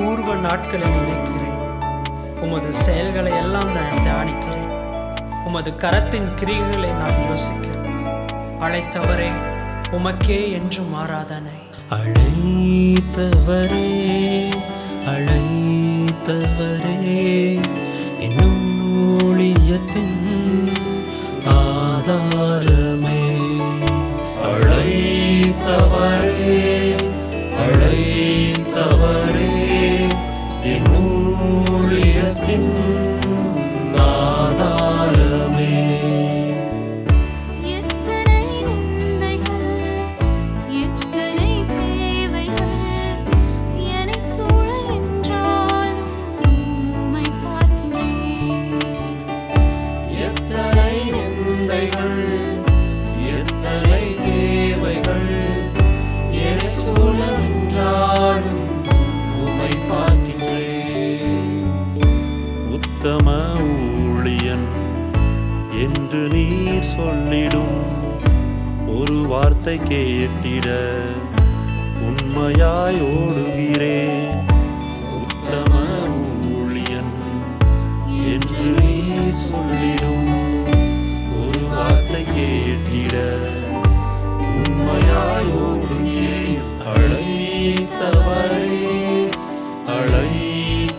பூர்வ நாட்களை நினைக்கிறேன். உமது செயல்களை எல்லாம் நான் தியானிக்கிறேன். உமது கரத்தின் கிரிகளை நான் யோசிக்கிறேன். அழைத்தவரே உமக்கே என்று மாறாதனை. அழைத்தவரே அழைத்தவரே என்னும் ஊழியத்தின் ஆதாரமே. அழைத்தவரே நிந்தைகள் எத்தனை தேவைகள்? என சூழன்றாலும் உமை பார்க்கின்றேன். உத்தம ஊழியன் என்று நீர் சொல்லிடும். ஒரு வார்த்தை கேட்டிட உண்மையாய் ஓடுகிறேன். உத்தம ஊழியன் என்று நீர் சொல்லிடும். வார்த்தை கேட்டிட. உண்மையாய் ஓடுகிறேன் அழைத்தவரே அழைத்தவரே.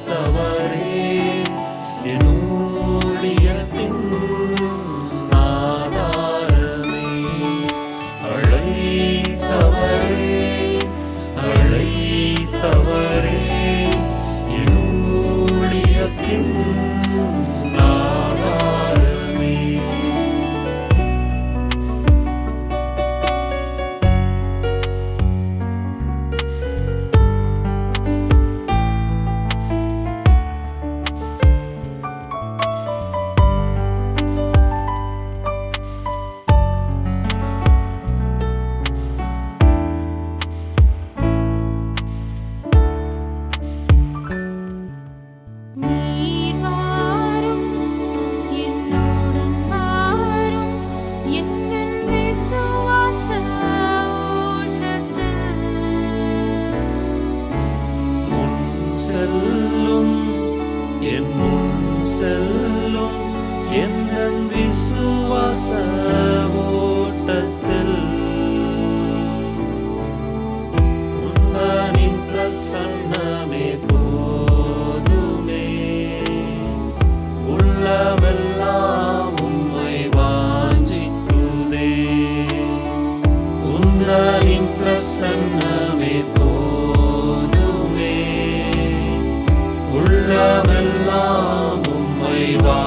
என் ஊழியத்தின் ஆதாரமே அழைத்தவரே அழைத்தவரே. என் உந்தனின் பிரசன்னமே போதுமே. உள்ளமெல்லாம் உம்மை வா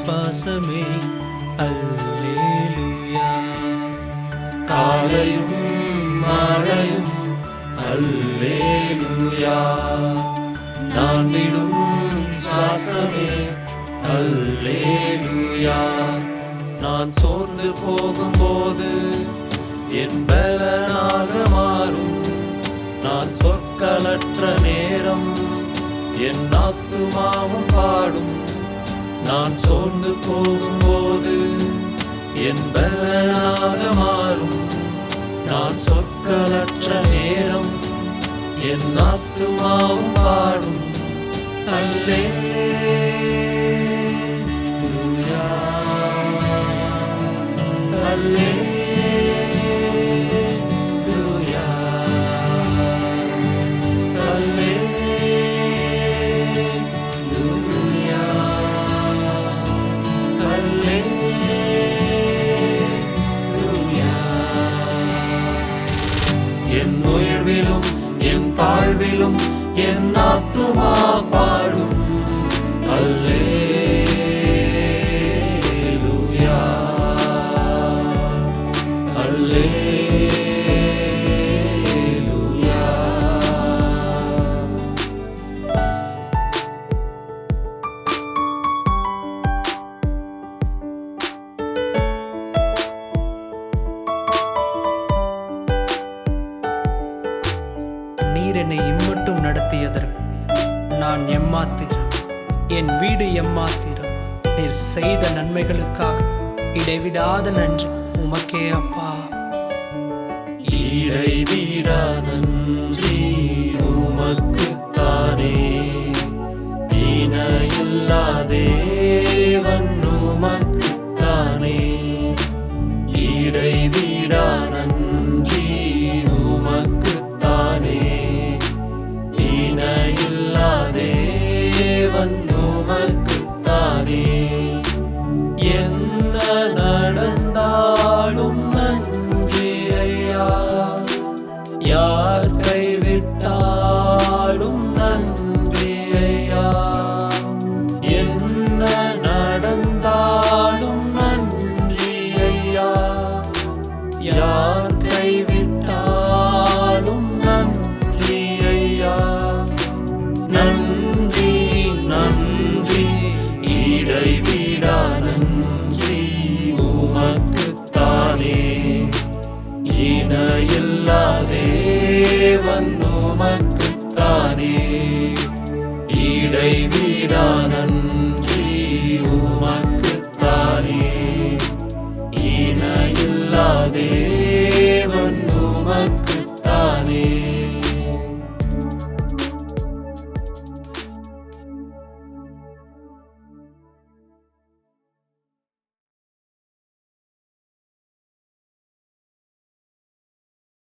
சுவாசமே அல்லேலுயா. காலையும் மாலையும் அல்லேலுயா. நான் விடும் சுவாசமே அல்லேலுயா. நான் சோர்ந்து போகும்போது என் பலனாக மாறும். நான் சொற்களற்ற நேரம் என் ஆத்துமாவும் பாடும். நான் சோர்ந்து போகும்போது என் பலனாக மாறும். நான் சொற்களற்ற நேரம் என் ஆத்துமாவும் பாடும். அல்லே அல்லே என்னை இம்மட்டும் நடத்தியதற்கு நான் எம்மாத்திரம். என் வீடு எம்மாத்திரம். நீர் செய்த நன்மைகளுக்காக இடைவிடாத நன்றி. உமக்கே அப்பா. ஈடை வீடா நன்றி உமக்குத்தானே இணையில்லா தேவன் உமக்குத்தானே வீடா நன்றி உமக்குத்தானே இணையில்லா தேவன் உமக்குத்தானே என்ன நன்றி நன்றி. இடைவிடா நன்றி. உமக்குத்தானே இணையில்லா தேவன் உமக்குத்தானே இடைவிடா